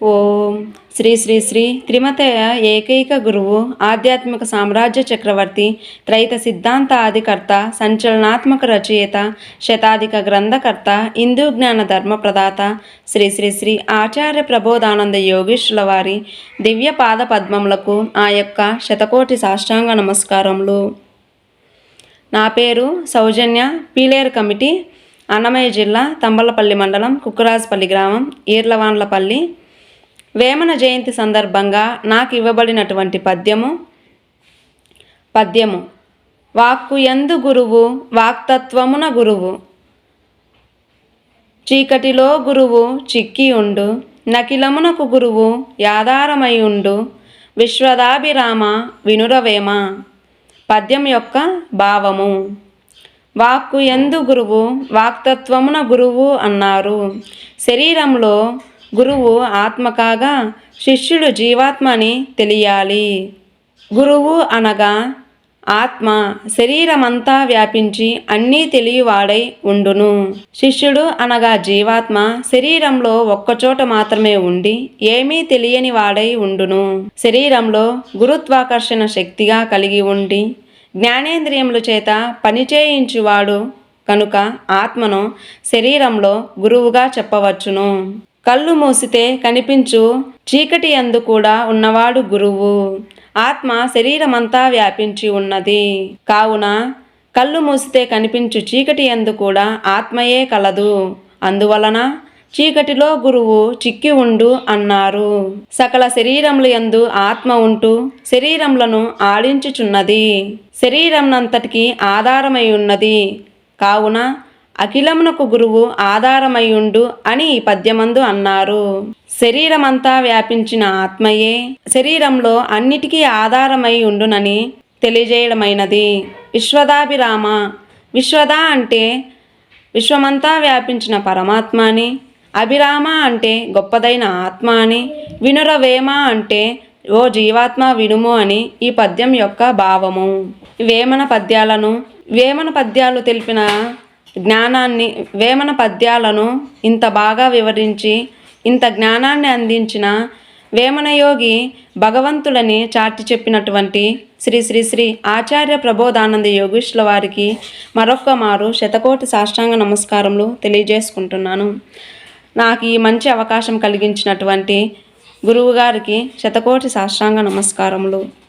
ఓం శ్రీ శ్రీ శ్రీ త్రిమతయ ఏకైక గురువు ఆధ్యాత్మిక సామ్రాజ్య చక్రవర్తి త్రైత సిద్ధాంత ఆదికర్త సంచలనాత్మక రచయిత శతాధిక గ్రంథకర్త హిందూ జ్ఞాన ధర్మ ప్రదాత శ్రీ శ్రీ శ్రీ ఆచార్య ప్రబోధానంద యోగేశ్వరుల వారి దివ్య పాద పద్మములకు ఆ యొక్క శతకోటి సాష్టాంగ నమస్కారములు. నా పేరు సౌజన్య పీలేరు కమిటీ అన్నమయ్య జిల్లా తంబలపల్లి మండలం కుక్కరాజపల్లి గ్రామం ఈర్లవాన్లపల్లి వేమన జయంతి సందర్భంగా నాకు ఇవ్వబడినటువంటి పద్యము పద్యము వాక్కు ఎందు గురువు వాక్తత్వమున గురువు చీకటిలో గురువు చిక్కి ఉండు నకిలమునకు గురువు యాదారమై ఉండు విశ్వదాభిరామ వినురవేమ పద్యం యొక్క భావము. వాక్కు ఎందు గురువు వాక్తత్వమున గురువు అన్నారు. శరీరంలో గురువు ఆత్మ కాగా శిష్యుడు జీవాత్మ అని తెలియాలి. గురువు అనగా ఆత్మ శరీరమంతా వ్యాపించి అన్నీ తెలియవాడై ఉండును. శిష్యుడు అనగా జీవాత్మ శరీరంలో ఒక్కచోట మాత్రమే ఉండి ఏమీ తెలియని వాడై ఉండును. శరీరంలో గురుత్వాకర్షణ శక్తిగా కలిగి ఉండి జ్ఞానేంద్రియముల చేత పనిచేయించువాడు కనుక ఆత్మను శరీరంలో గురువుగా చెప్పవచ్చును. కళ్ళు మూసితే కనిపించు చీకటి అందు కూడా ఉన్నవాడు గురువు. ఆత్మ శరీరమంతా వ్యాపించి ఉన్నది. కావున కళ్ళు మూసితే కనిపించు చీకటి అందు కూడా ఆత్మయే కలదు. అందువలన చీకటిలో గురువు చిక్కి ఉండు అన్నారు. సకల శరీరములు ఎందు ఆత్మ ఉంటూ శరీరములను ఆడించుచున్నది. శరీరంనంతటికి ఆధారమై ఉన్నది. కావున అఖిలమునకు గురువు ఆధారమయ్యుండు అని ఈ పద్యమందు అన్నారు. శరీరమంతా వ్యాపించిన ఆత్మయే శరీరంలో అన్నిటికీ ఆధారమై ఉండునని తెలియజేయడమైనది. విశ్వదాభిరామ విశ్వద అంటే విశ్వమంతా వ్యాపించిన పరమాత్మ అని అభిరామ అంటే గొప్పదైన ఆత్మ అని వినురవేమ అంటే ఓ జీవాత్మ వినుము అని ఈ పద్యం యొక్క భావము. వేమన పద్యాలను వేమన పద్యాలు తెలిపిన జ్ఞానాన్ని వేమన పద్యాలను ఇంత బాగా వివరించి ఇంత జ్ఞానాన్ని అందించిన వేమనయోగి భగవంతులని చాటి చెప్పినటువంటి శ్రీ శ్రీ శ్రీ ఆచార్య ప్రబోధానంద యోగీష్ల వారికి మరొక్క మారు శతకోటి సాష్టాంగ నమస్కారములు తెలియజేసుకుంటున్నాను. నాకు ఈ మంచి అవకాశం కలిగించినటువంటి గురువుగారికి శతకోటి సాష్టాంగ నమస్కారములు.